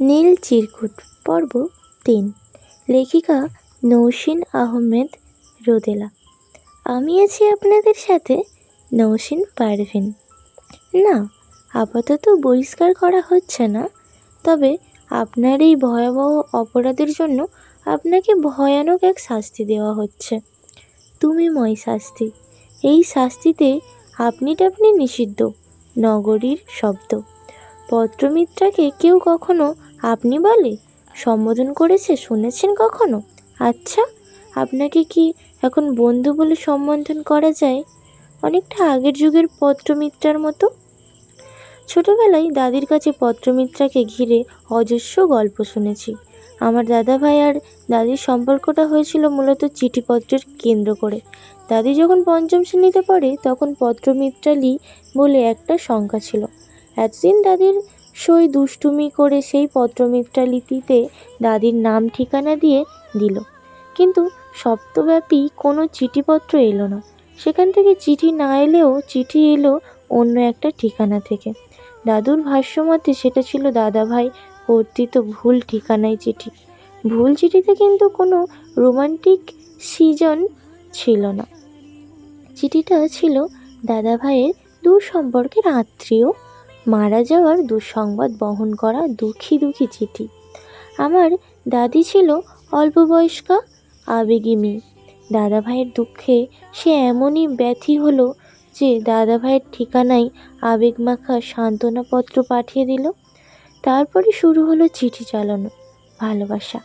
নীল চিরকুট পর্ব তিন। লেখিকা নৌসিন আহমেদ রোদেলা। আমি আছি আপনাদের সাথে নৌসিন পারভিন। না, আপাতত বহিষ্কার করা হচ্ছে না, তবে আপনার এই ভয়াবহ অপরাধের জন্য আপনাকে ভয়ানক এক শাস্তি দেওয়া হচ্ছে। তুমিময় শাস্তি। এই শাস্তিতে আপনি টাপনি নিষিদ্ধ, নগরীর শব্দ। পত্রমিত্রাকে কেউ কখনো আপনি বলে, সম্বোধন করেছে শুনেছেন কখনো? আচ্ছা আপনাকে কি এখন বন্ধু বলে সম্বোধন করা যায়? অনেকটা আগের যুগের পত্রমিত্রার মতো? ছোটবেলায় দাদির কাছে পত্রমিত্রাকে ঘিরে অজস্র গল্প শুনেছি। আমার দাদাভাই আর দাদির সম্পর্কটা হয়েছিল মূলত চিঠিপত্রের কেন্দ্র করে। দাদি যখন পঞ্চম শ্রেণীতে পড়ে, তখন পত্রমিত্রালি বলে একটা সংখ্যা ছিল। এতদিন দাদির সই দুষ্টুমি করে সেই পত্রমিত্রা লিপিতে দাদির নাম ঠিকানা দিয়ে দিল। কিন্তু সপ্তব্যাপী কোনো চিঠিপত্র এলো না। সেখান থেকে চিঠি না এলেও চিঠি এলো অন্য একটা ঠিকানা থেকে। দাদুর ভাষ্যমতে সেটা ছিল, দাদাভাই কর্তৃত ভুল ঠিকানায় চিঠি। ভুল চিঠিতে কিন্তু কোনো রোমান্টিক সিজন ছিল না। চিঠিটা ছিল দাদাভাইয়ের দূর সম্পর্কের আত্মীয় মারা যাওয়ার দুঃসংবাদ বহন করা দুঃখী দুঃখী চিঠি। আমার দাদি ছিল অল্প বয়স্কা আবেগী মেয়ে। দাদাভাইয়ের দুঃখে সে এমনই ব্যথী হলো যে দাদাভাইয়ের ঠিকানায় আবেগমাখা সান্ত্বনাপত্র পাঠিয়ে দিল। তারপরে শুরু হলো চিঠি চালানো, ভালোবাসা।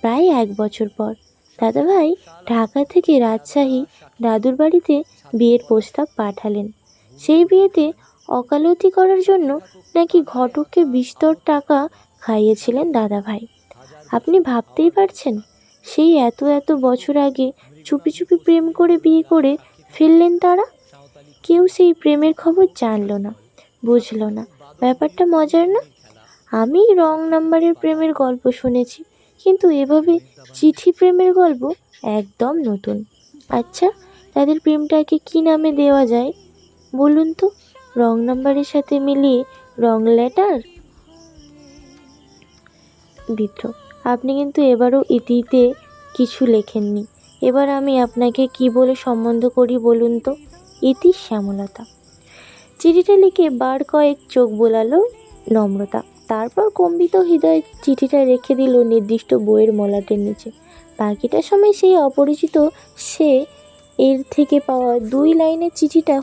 প্রায় এক বছর পর দাদাভাই ঢাকা থেকে রাজশাহী দাদুর বাড়িতে বিয়ের প্রস্তাব পাঠালেন। সেই বিয়েতে ওকালতি করার জন্য নাকি ঘটককে বিস্তর টাকা খাইয়েছিলেন দাদাভাই? আপনি ভাবতেই পারছেন, সেই এত এত বছর আগে চুপি চুপি প্রেম করে বিয়ে করে ফেললেন তারা? কেউ সেই প্রেমের খবর জানলো না, বুঝলো না, ব্যাপারটা মজার না? আমি রং নাম্বারের প্রেমের গল্প শুনেছি, কিন্তু এভাবে চিঠি প্রেমের গল্প একদম নতুন। আচ্ছা তাদের প্রেমটাকে কি নামে দেওয়া যায়, বলুন তো? রং নাম্বারের সাথে মিলিয়ে রং লেটার? বিদ্র আপনি কিন্তু এবারও ইতিতে কিছু লেখেননি। এবার আমি আপনাকে কি বলে সম্বন্ধ করি বলুন তো? ইতি শ্যামলতা। চিঠিটা লিখে বার কয়েক চোখ বোলালো নম্রতা। তারপর কম্বিত হৃদয় চিঠিটা রেখে দিল নির্দিষ্ট বইয়ের মলাটের নিচে। বাকিটা সময় সেই অপরিচিত সে এর থেকে পাওয়া দুই লাইনের চিঠিটা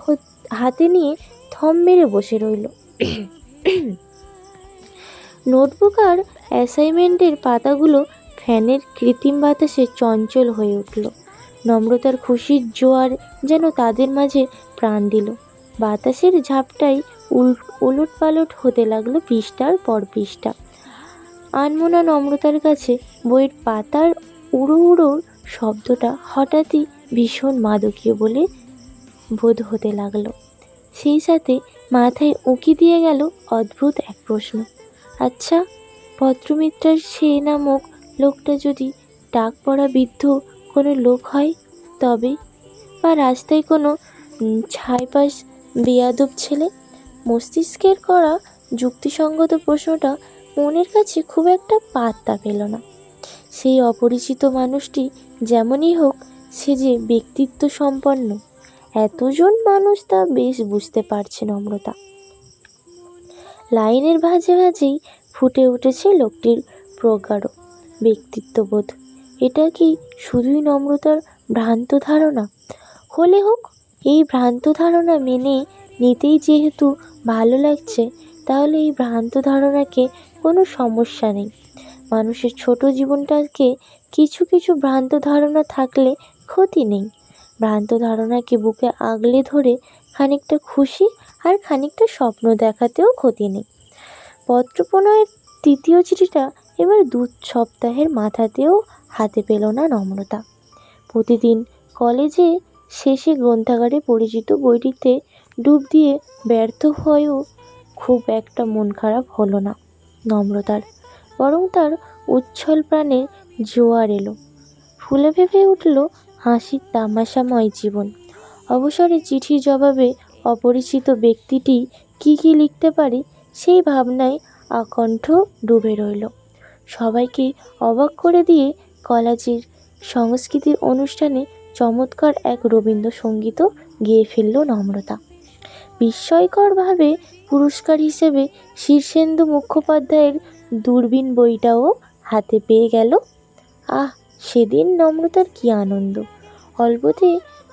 হাতে নিয়ে থম মেরে বসে রইল। নোটবুক আর অ্যাসাইনমেন্টের পাতাগুলো ফ্যানের কৃত্রিম বাতাসে চঞ্চল হয়ে উঠল। নম্রতার খুশির জোয়ার যেন তাদের মাঝে প্রাণ দিল। বাতাসের ঝাপটাই উল উলট পালট হতে লাগল পৃষ্ঠার পর পৃষ্ঠা। আনমোনা নম্রতার কাছে বইয়ের পাতার উড়ো উড়োর শব্দটা হঠাৎই ভীষণ মাদকীয় বলে বোধ হতে লাগল। সেই সাথে মাথায় উঁকি দিয়ে গেল অদ্ভুত এক প্রশ্ন। আচ্ছা পত্রমিত্রার সে নামক লোকটা যদি ডাক পড়া বৃদ্ধ কোনো লোক হয়, তবে? বা রাস্তায় কোনো ছাইপাস বেয়াদব ছেলে? মস্তিষ্কের করা যুক্তিসঙ্গত প্রশ্নটা মনের কাছে খুব একটা পাত্তা পেল না। সেই অপরিচিত মানুষটি যেমনই হোক, সে যে ব্যক্তিত্ব সম্পন্ন এতজন মানুষ তা বেশ বুঝতে পারছে নম্রতা লাইনের ভাজে ভাজেই ফুটে উঠেছে লোকটির প্রগাঢ় ব্যক্তিত্ববোধ। এটা কি শুধুই নম্রতার ভ্রান্ত ধারণা? হলে হোক, এই ভ্রান্ত ধারণা মেনে নিতেই যেহেতু ভালো লাগছে, তাহলে এই ভ্রান্ত ধারণাকে কোনো সমস্যা নেই। মানুষের ছোট জীবনটাকে কিছু কিছু ভ্রান্ত ধারণা থাকলে ক্ষতি নেই। ভ্রান্ত ধারণাকে বুকে আগলে ধরে খানিকটা খুশি আর খানিকটা স্বপ্ন দেখাতেও ক্ষতি নেই। পত্রপ্রণয়ের তৃতীয় চিঠিটা এবার দু সপ্তাহের মাথাতেও হাতে পেল না নম্রতা। প্রতিদিন কলেজে শেষে গ্রন্থাগারে পরিচিত বইটিতে ডুব দিয়ে ব্যর্থ হয়েও খুব একটা মন খারাপ হলো না নম্রতার, বরং তার উচ্ছল প্রাণে জোয়ার এলো। ফুলে ভেবে উঠল হাসির তামাশাময় জীবন। অবসরে চিঠির জবাবে অপরিচিত ব্যক্তিটি কি কি লিখতে পারে সেই ভাবনায় আকণ্ঠ ডুবে রইল। সবাইকে অবাক করে দিয়ে কলেজের সংস্কৃতির অনুষ্ঠানে চমৎকার এক রবীন্দ্রসঙ্গীতও গেয়ে ফেলল নম্রতা। বিস্ময়করভাবে পুরস্কার হিসেবে শীর্ষেন্দু মুখোপাধ্যায়ের দূরবীন বইটাও হাতে পেয়ে গেল। আহ সেদিন নম্রতার কী আনন্দ? অল্পতে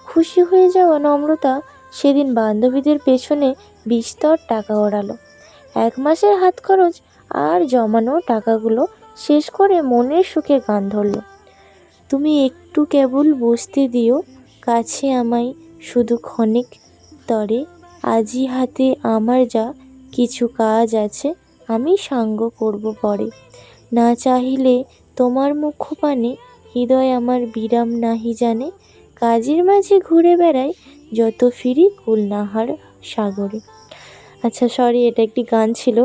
খুশি হয়ে যাওয়া নম্রতা সেদিন বান্ধবীদের পেছনে বিস্তর টাকা ওড়ালো। এক মাসের হাত খরচ আর জমানো টাকাগুলো শেষ করে মনের সুখে গান ধরল। তুমি একটু কেবল বসতে দিও, কাছে আমায় শুধু ক্ষণিক তরে। আজি হাতে আমার যা কিছু কাজ আছে, আমি সাঙ্গ করব পরে। না চাহিলে তোমার মুখপানে হৃদয় আমার বিরাম নাহি জানে, কাজের মাঝে ঘুরে বেড়াই যত ফিরি কুলনাহার সাগরে। আচ্ছা সরি এটা একটি গান ছিল।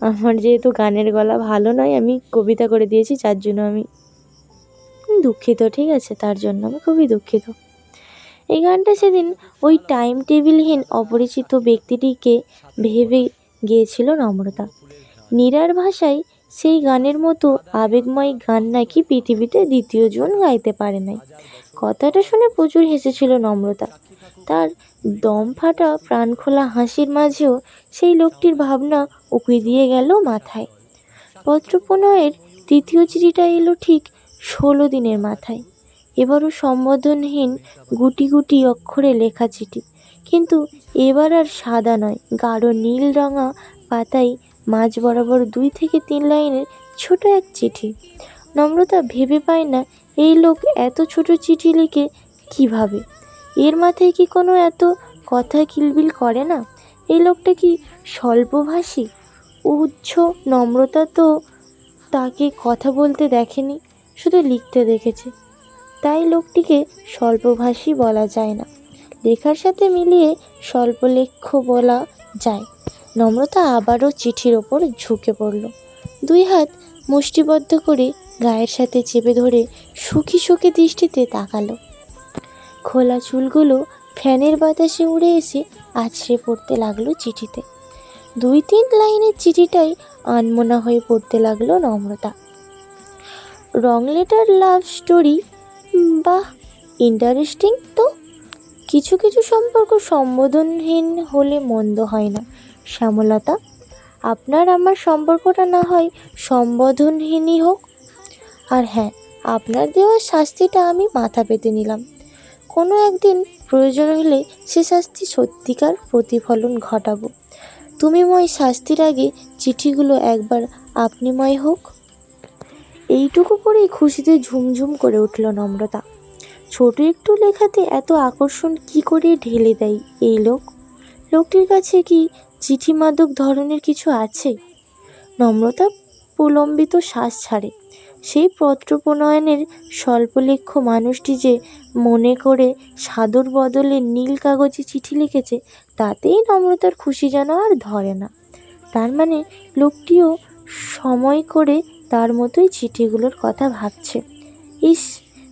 আমার যেহেতু গানের গলা ভালো নয়, আমি কবিতা করে দিয়েছি, যার জন্য আমি দুঃখিত, ঠিক আছে? তার জন্য আমি খুবই দুঃখিত। এই গানটা সেদিন ওই টাইম টেবিলহীন অপরিচিত ব্যক্তিটিকে ভেবে গিয়েছিল নম্রতা। নীরার ভাষায় সেই গানের মতো আবেগময় গান নাকি পৃথিবীতে দ্বিতীয় জন গাইতে পারে নাই। কথাটা শুনে প্রচুর হেসেছিল নম্রতা। তার দম ফাটা, প্রাণখোলা হাসির মাঝেও সেই লোকটির ভাবনা উকি দিয়ে গেল মাথায়। পত্রপ্রণয়ের তৃতীয় চিঠিটা এলো ঠিক ষোলো দিনের মাথায়। এবারও সম্বোধনহীন গুটি গুটি অক্ষরে লেখা চিঠি। কিন্তু এবার আর সাদা নয়, গাঢ় নীল রঙা পাতায় মাঝ বরাবর দুই থেকে তিন লাইনের ছোট এক চিঠি। নম্রতা ভেবে পায় না, এই লোক এত ছোট চিঠি লিখে কীভাবে এর মাথায় কি কোনো এত কথা কিলবিল করে না? এই লোকটা কি স্বল্পভাষী? উচ্চ নম্রতা তো তাকে কথা বলতে দেখেনি, শুধু লিখতে দেখেছে। তাই লোকটিকে স্বল্পভাষী বলা যায় না। লেখার সাথে মিলিয়ে স্বল্পলেখ্য বলা যায়। নম্রতা আবারও চিঠির ওপর ঝুঁকে পড়ল। দুই হাত মুষ্টিবদ্ধ করে গায়ের সাথে চেপে ধরে সুখী সুখী দৃষ্টিতে তাকালো। খোলা চুলগুলো ফ্যানের বাতাসে উড়ে এসে আছড়ে পড়তে লাগল চিঠিতে। দুই তিন লাইনের চিঠিটাই আনমনা হয়ে পড়তে লাগল Namrata. Wrong letter, love story বাহ, ইন্টারেস্টিং তো। কিছু কিছু সম্পর্ক সম্বোধনহীন হলে মন্দ হয় না। শ্যামলতা, আপনার আমার সম্পর্কটা না হয় সম্বোধনহীনই হোক। আর হ্যাঁ আপনার দেওয়া শাস্তিটা আমি মাথা পেতে নিলাম। কোনো একদিন প্রয়োজন হলে সে শাস্তি সত্যিকার প্রতিফলন ঘটাবো। তুমিময় শাস্তির আগে চিঠিগুলো একবার আপনিময় হোক। এইটুকু করেই খুশিতে ঝুমঝুম করে উঠল নম্রতা। ছোট একটু লেখাতে এত আকর্ষণ কি করে ঢেলে দেয় এই লোক? লোকটির কাছে কি চিঠি মাদক ধরনের কিছু আছে? নম্রতা প্রলম্বিত শ্বাস ছাড়ে। সেই পত্র প্রণয়নের স্বল্পলেখ্য মানুষটি যে মনে করে সাদর বদলে নীল কাগজে চিঠি লিখেছে, তাতেই নম্রতার খুশি যেন আর ধরে না। তার মানে লোকটিও সময় করে তার মতোই চিঠিগুলোর কথা ভাবছে। ইস,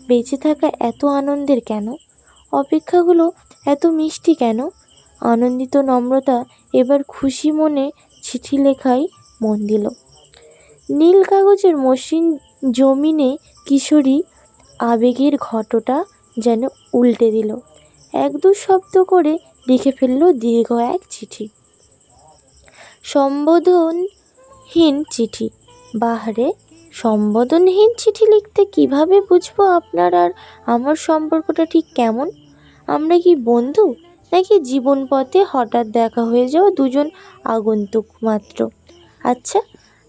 বেঁচে থাকা এত আনন্দের কেন? অপেক্ষাগুলো এত মিষ্টি কেন? আনন্দিত নম্রতা এবার খুশি মনে চিঠি লেখায় মন দিল। নীল কাগজের মসৃণ জমিনে কিশোরী আবেগের ঘটটা যেন উল্টে দিল। এক দু শব্দ করে লিখে ফেলল দীর্ঘ এক চিঠি। সম্বোধনহীন চিঠি। বাহারে, সম্বোধনহীন চিঠি লিখতে কীভাবে বুঝব আপনার আর আমার সম্পর্কটা ঠিক কেমন? আমরা কি বন্ধু? নাকি জীবন পথে হঠাৎ দেখা হয়ে যাওয়া দুজন আগন্তুক মাত্র? আচ্ছা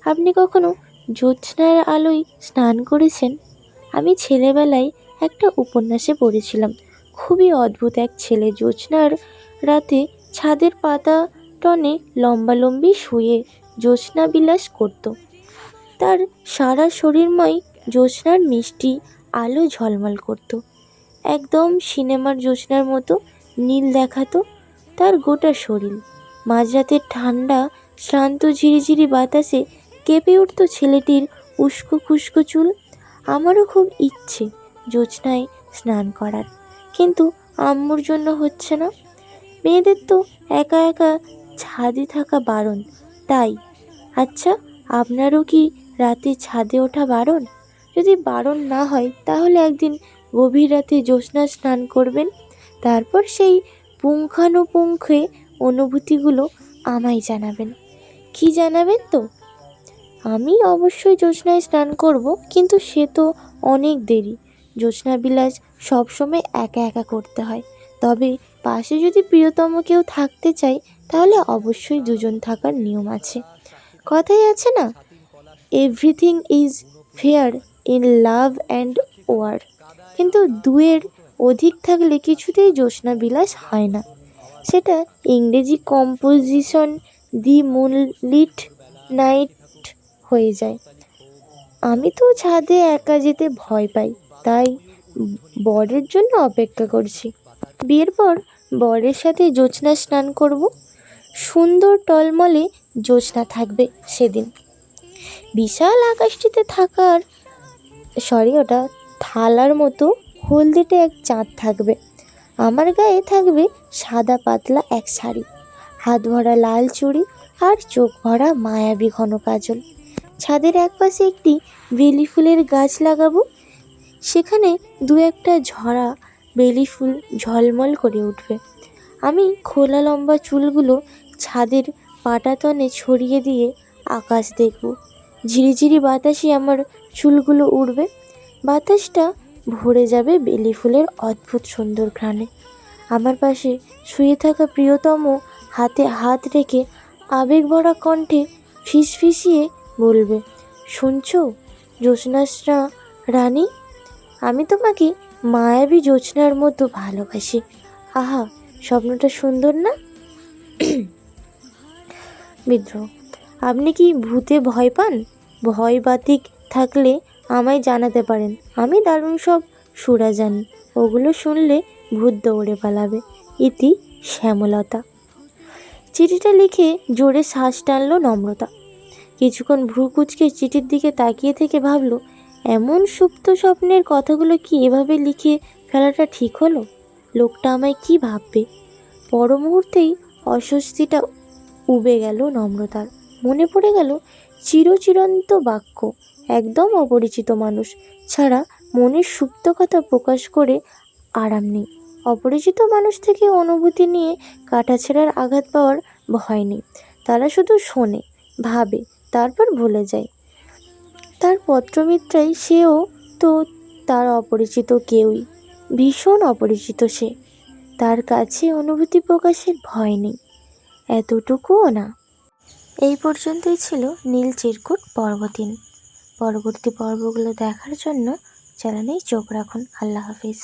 আপনি কখনো জ্যোৎস্নার আলোয় স্নান করেছেন? আমি ছেলেবেলায় একটা উপন্যাসে পড়েছিলাম। খুবই অদ্ভুত এক ছেলে জ্যোৎস্নার রাতে ছাদের পাতা টনে লম্বালম্বি শুয়ে জ্যোৎস্না বিলাস করত। তার সারা শরীরময় জ্যোৎস্নার মিষ্টি আলো ঝলমল করত। একদম সিনেমার জ্যোৎস্নার মতো নীল দেখাতো তার গোটা শরীর। মাঝরাতের ঠান্ডা, শ্রান্ত, ঝিরিঝিরি বাতাসে কেঁপে উঠত ছেলেটির উস্কো খুস্কো চুল। আমারও খুব ইচ্ছে জ্যোৎস্নায় স্নান করার, কিন্তু আম্মুর জন্য হচ্ছে না। মেয়েদের তো একা একা ছাদে থাকা বারণ, তাই। আচ্ছা আপনারও কি রাতে ছাদে ওঠা বারণ? যদি বারণ না হয়, তাহলে একদিন গভীর রাতে জ্যোৎস্না স্নান করবেন? তারপর সেই পুঙ্খানুপুঙ্খে অনুভূতিগুলো আমায় জানাবেন। কি জানাবেন তো? আমি অবশ্যই জ্যোৎস্নায় স্নান করব, কিন্তু সে তো অনেক দেরি। জ্যোৎস্না বিলাস সবসময় একা একা করতে হয়। তবে পাশে যদি প্রিয়তম কেউ থাকতে চায়, তাহলে অবশ্যই দুজন থাকার নিয়ম আছে। কথাই আছে না everything is fair in love and war কিন্তু দুয়ের অধিক থাকলে কিছুতেই জ্যোৎস্না বিলাস হয় না। সেটা ইংরেজি কম্পোজিশন দি মুনলিট নাইট হয়ে যায়। আমি তো ছাদে একা যেতে ভয় পাই, তাই বরের জন্য অপেক্ষা করছি। বিয়ের পর বরের সাথে জ্যোৎস্না স্নান করব। সুন্দর টলমলে জ্যোৎস্না থাকবে সেদিন। বিশাল আকাশটিতে থাকার, সরি, ওটা থালার মতো হলদেটে এক চাঁদ থাকবে। আমার গায়ে থাকবে সাদা পাতলা এক শাড়ি, হাত ভরা লাল চুড়ি আর চোখ ভরা মায়াবী ঘন কাজল। ছাদের একপাশে একটি বেলি ফুলের গাছ লাগাবো। সেখানে দু একটা ঝরা বেলি ফুল ঝলমল করে উঠবে। আমি খোলা লম্বা চুলগুলো ছাদের পাটাতনে ছড়িয়ে দিয়ে আকাশ দেখব। ঝিরিঝিরি বাতাসে আমার চুলগুলো উড়বে। বাতাসটা ভরে যাবে বেলি ফুলের অদ্ভুত সুন্দর ঘ্রাণে। আমার পাশে শুয়ে থাকা প্রিয়তম হাতে হাত রেখে আবেগ ভরা কণ্ঠে ফিসফিসিয়ে বলবে, শুনছো, জ্যোৎস্নাশ্রা রানী? আমি তোমাকে মায়াবী জ্যোৎস্নার মতো ভালোবাসি। আহা, স্বপ্নটা সুন্দর না? বিদ্রোহ, আপনি কি ভূতে ভয় পান? ভয় বাতিক থাকলে আমায় জানাতে পারেন। আমি দারুণ সব সুরা জানি। ওগুলো শুনলে ভূত দৌড়ে পালাবে। ইতি শ্যামলতা। চিঠিটা লিখে জোরে শ্বাস টানলো নম্রতা। কিছুক্ষণ ভ্রু কুচকে চিঠির দিকে তাকিয়ে থেকে ভাবলো, এমন সুপ্ত স্বপ্নের কথাগুলো কি এভাবে লিখে ফেলাটা ঠিক হলো? লোকটা আমায় কি ভাববে? পর মুহূর্তেই অস্বস্তিটা উবে গেল নম্রতার। মনে পড়ে গেল চিরচিরন্ত বাক্য। একদম অপরিচিত মানুষ। ছাড়া মনের সুপ্ত কথা প্রকাশ করে আরাম নেই। অপরিচিত মানুষ থেকে অনুভূতি নিয়ে কাটাছেড়ার আঘাত পাওয়ার ভয় নেই। তারা শুধু শোনে, ভাবে, তারপর ভুলে যায়। তার পত্রমিত্রাই সেও তো তার অপরিচিত কেউই। ভীষণ অপরিচিত সে। তার কাছে অনুভূতি প্রকাশের ভয় নেই। এতটুকুও না। এই পর্যন্তই ছিল নীল চিরকুট পর্ব তিন পরবর্তী পর্বগুলো দেখার জন্য চ্যানেলেই চোখ রাখুন। আল্লাহ হাফিজ।